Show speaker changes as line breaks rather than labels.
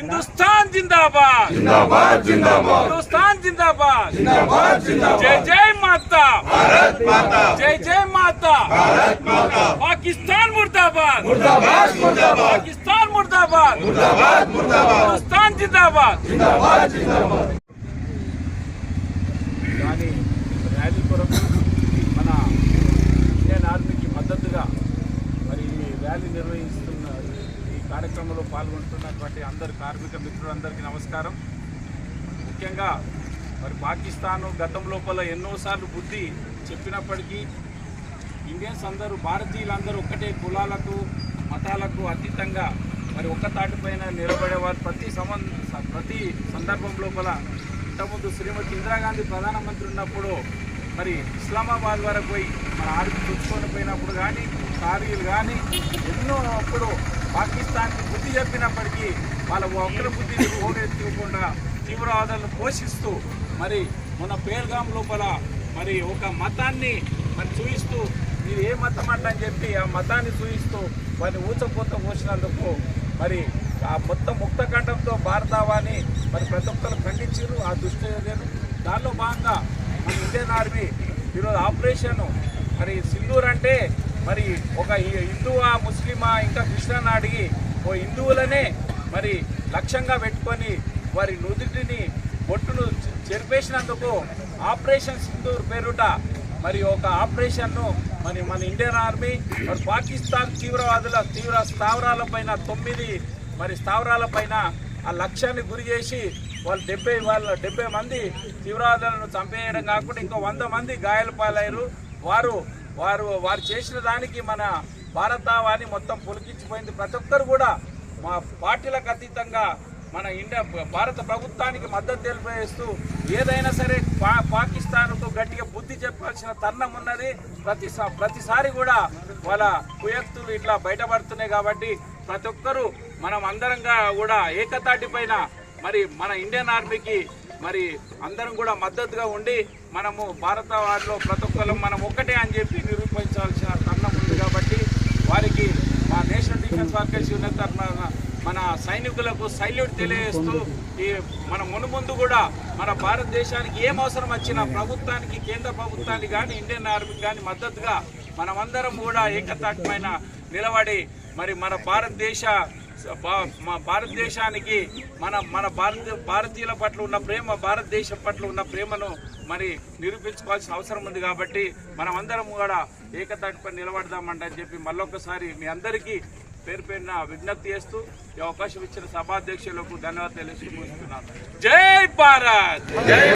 हिंदुस्तान जिंदाबाद
जिंदाबाद जिंदाबाद
हिंदुस्तान जिंदाबाद
जिंदाबाद जिंदाबाद
जय जय माता
भारत माता
जय जय माता
भारत माता
पाकिस्तान
मुर्दाबाद मुर्दाबाद
मुर्दाबाद पाकिस्तान
मुर्दाबाद मुर्दाबाद
मुर्दाबाद हिंदुस्तान
जिंदाबाद जिंदाबाद
जिंदाबाद పాల్గొంటున్నటువంటి అందరు కార్మిక మిత్రులందరికీ నమస్కారం. ముఖ్యంగా మరి పాకిస్తాన్ గతం లోపల ఎన్నోసార్లు బుద్ధి చెప్పినప్పటికీ ఇండియన్స్ అందరూ భారతీయులందరూ ఒక్కటే కులాలకు మతాలకు అతీతంగా మరి ఒక్క తాటిపైన నిలబడేవారు. ప్రతి సంబంధ ప్రతి సందర్భం లోపల ఇంతకుముందు శ్రీమతి ఇందిరాగాంధీ ప్రధానమంత్రి ఉన్నప్పుడు మరి ఇస్లామాబాద్ వరకు పోయి మన ఆర్మీ తెచ్చుకొని పోయినప్పుడు కానీ కార్గిల్ కానీ ఎన్నో అప్పుడు బుద్ధి చెప్పినప్పటికీ వాళ్ళ ఒక్కరి బుద్ధిని పోగెత్తకుండా తీవ్రవాదాలను పోషిస్తూ మరి మన పేల్గాం లోపల మరి ఒక మతాన్ని మరి చూయిస్తూ మీరు ఏ మతం అంట అని చెప్పి ఆ మతాన్ని చూపిస్తూ వారిని ఊచపోత పోసినందుకు మరి ఆ మొత్తం ముక్తఖండంతో భారతావాన్ని మరి ప్రతి ఒక్కరు ఖండించారు ఆ దుష్ట దానిలో భాగంగా మన ఇండియన్ ఆర్మీ ఈరోజు ఆపరేషన్ మరి సిల్లూరు అంటే మరి ఒక హిందువా ముస్లిమా ఇంకా క్రిస్టియన్ అడిగి ఓ హిందువులనే మరి లక్ష్యంగా పెట్టుకొని వారి నుదుటిని బొట్టును చెరిపేసినందుకు ఆపరేషన్ సింధూర్ పేరుట మరి ఒక ఆపరేషన్ను మరి మన ఇండియన్ ఆర్మీ మరి పాకిస్తాన్ తీవ్రవాదుల తీవ్ర స్థావరాలపైన తొమ్మిది మరి స్థావరాలపైన ఆ లక్ష్యాన్ని గురి చేసి వాళ్ళు డెబ్బై వాళ్ళ డెబ్బై మంది తీవ్రవాదులను చంపేయడం కాకుండా ఇంకో వంద మంది గాయాలు పాలయ్యారు. వారు వారు వారు చేసిన దానికి మన భారతావాణి మొత్తం పులికించిపోయింది. ప్రతి ఒక్కరు కూడా మా పార్టీలకు అతీతంగా మన ఇండియా భారత ప్రభుత్వానికి మద్దతు తెలిపేస్తూ ఏదైనా సరే పా పాకిస్తాన్కు గట్టిగా బుద్ధి చెప్పాల్సిన తరుణం ఉన్నది. ప్రతి ప్రతిసారి కూడా వాళ్ళ కుయక్తులు ఇట్లా బయటపడుతున్నాయి కాబట్టి ప్రతి ఒక్కరూ మనం అందరంగా కూడా ఏకతాటి పైన మరి మన ఇండియన్ ఆర్మీకి మరి అందరం కూడా మద్దతుగా ఉండి మనము భారత వారిలో ప్రతి ఒక్కరు మనం ఒక్కటే అని చెప్పి నిరూపించాల్సిన తరుణం ఉంది కాబట్టి వారికి మా నేషనల్ డిఫెన్స్ వర్కర్స్ యూనియన్ తరఫున మన సైనికులకు సైల్యూట్ తెలియజేస్తూ ఈ మన మునుముందు కూడా మన భారతదేశానికి ఏం అవసరం వచ్చినా ప్రభుత్వానికి కేంద్ర ప్రభుత్వానికి కానీ ఇండియన్ ఆర్మీకి కానీ మద్దతుగా మనమందరం కూడా ఏకతాటమైన నిలబడి మరి మన భారతదేశ మా భారతదేశానికి మన మన భారత భారతీయుల పట్ల ఉన్న ప్రేమ భారతదేశం పట్ల ఉన్న ప్రేమను మరి నిరూపించుకోవాల్సిన అవసరం ఉంది కాబట్టి మనం అందరం కూడా ఏకతాటిపై నిలబడదామంటని చెప్పి మళ్ళొకసారి మీ అందరికీ పేరు పేరున విజ్ఞప్తి చేస్తూ ఈ అవకాశం ఇచ్చిన సభాధ్యక్షులకు ధన్యవాదాలు తెలుసుకుంటున్నాను. జై భారత్!